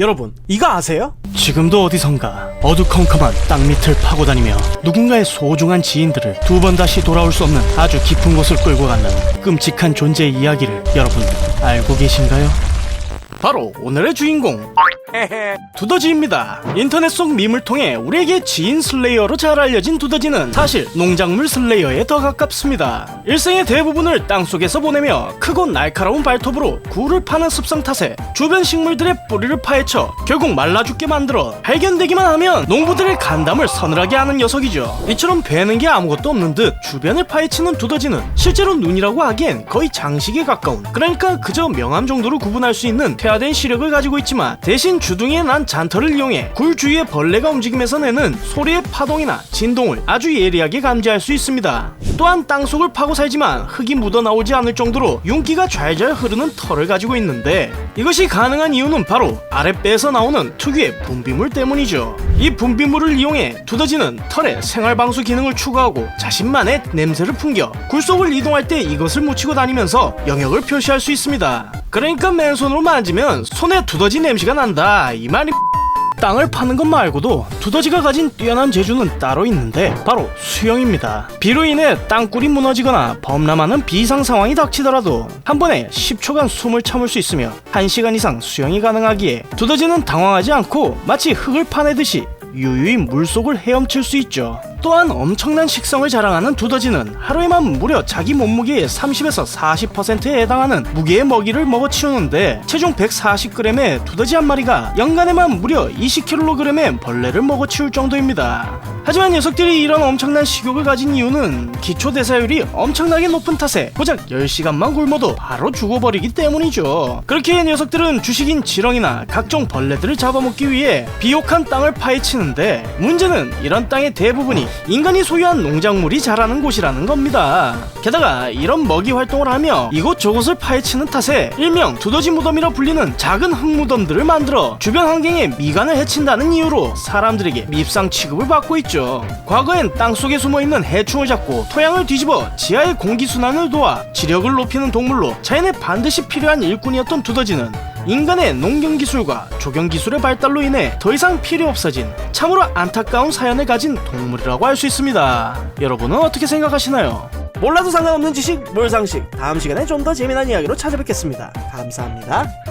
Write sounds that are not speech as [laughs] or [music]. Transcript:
여러분, 이거 아세요? 지금도 어디선가 어두컴컴한 땅 밑을 파고 다니며 누군가의 소중한 지인들을 두 번 다시 돌아올 수 없는 아주 깊은 곳을 끌고 간다는 끔찍한 존재의 이야기를 여러분 알고 계신가요? 바로 오늘의 주인공 [laughs] 두더지입니다. 인터넷 속 밈을 통해 우리에게 지인 슬레이어로 잘 알려진 두더지는 사실 농작물 슬레이어에 더 가깝습니다. 일생의 대부분을 땅속에서 보내며 크고 날카로운 발톱으로 굴을 파는 습성 탓에 주변 식물들의 뿌리를 파헤쳐 결국 말라 죽게 만들어 발견되기만 하면 농부들의 간담을 서늘하게 하는 녀석이죠. 이처럼 되는 게 아무것도 없는 듯 주변을 파헤치는 두더지는 실제로 눈이라고 하기엔 거의 장식에 가까운 그러니까 그저 명암 정도로 구분할 수 있는 퇴화된 시력을 가지고 있지만 대신 주둥이에 난 잔털을 이용해 굴 주위의 벌레가 움직이면서 내는 소리의 파동이나 진동을 아주 예리하게 감지할 수 있습니다. 또한 땅속을 파고 살지만 흙이 묻어나오지 않을 정도로 윤기가 잘잘 흐르는 털을 가지고 있는데 이것이 가능한 이유는 바로 아랫배에서 나오는 특유의 분비물 때문이죠. 이 분비물을 이용해 두더지는 털에 생활방수 기능을 추가하고 자신만의 냄새를 풍겨 굴 속을 이동할 때 이것을 묻히고 다니면서 영역을 표시할 수 있습니다. 그러니까 맨손으로 만지면 손에 두더지 냄새가 난다 이 말이 [laughs] 땅을 파는 것 말고도 두더지가 가진 뛰어난 재주는 따로 있는데 바로 수영입니다. 비로 인해 땅굴이 무너지거나 범람하는 비상 상황이 닥치더라도 한 번에 10초간 숨을 참을 수 있으며 1시간 이상 수영이 가능하기에 두더지는 당황하지 않고 마치 흙을 파내듯이 유유히 물속을 헤엄칠 수 있죠. 또한 엄청난 식성을 자랑하는 두더지는 하루에만 무려 자기 몸무게의 30에서 40%에 해당하는 무게의 먹이를 먹어 치우는데 체중 140g의 두더지 한 마리가 연간에만 무려 20kg의 벌레를 먹어 치울 정도입니다. 하지만 녀석들이 이런 엄청난 식욕을 가진 이유는 기초 대사율이 엄청나게 높은 탓에 고작 10시간만 굶어도 바로 죽어버리기 때문이죠. 그렇게 녀석들은 주식인 지렁이나 각종 벌레들을 잡아먹기 위해 비옥한 땅을 파헤치는데 문제는 이런 땅의 대부분이 인간이 소유한 농작물이 자라는 곳이라는 겁니다. 게다가 이런 먹이 활동을 하며 이곳저곳을 파헤치는 탓에 일명 두더지 무덤이라 불리는 작은 흙무덤들을 만들어 주변 환경에 미간을 해친다는 이유로 사람들에게 밉상 취급을 받고 있죠. 과거엔 땅속에 숨어있는 해충을 잡고 토양을 뒤집어 지하의 공기순환을 도와 지력을 높이는 동물로 자연에 반드시 필요한 일꾼이었던 두더지는 인간의 농경 기술과 조경 기술의 발달로 인해 더 이상 필요 없어진 참으로 안타까운 사연을 가진 동물이라고 할 수 있습니다. 여러분은 어떻게 생각하시나요? 몰라도 상관없는 지식, 몰상식. 다음 시간에 좀 더 재미난 이야기로 찾아뵙겠습니다. 감사합니다.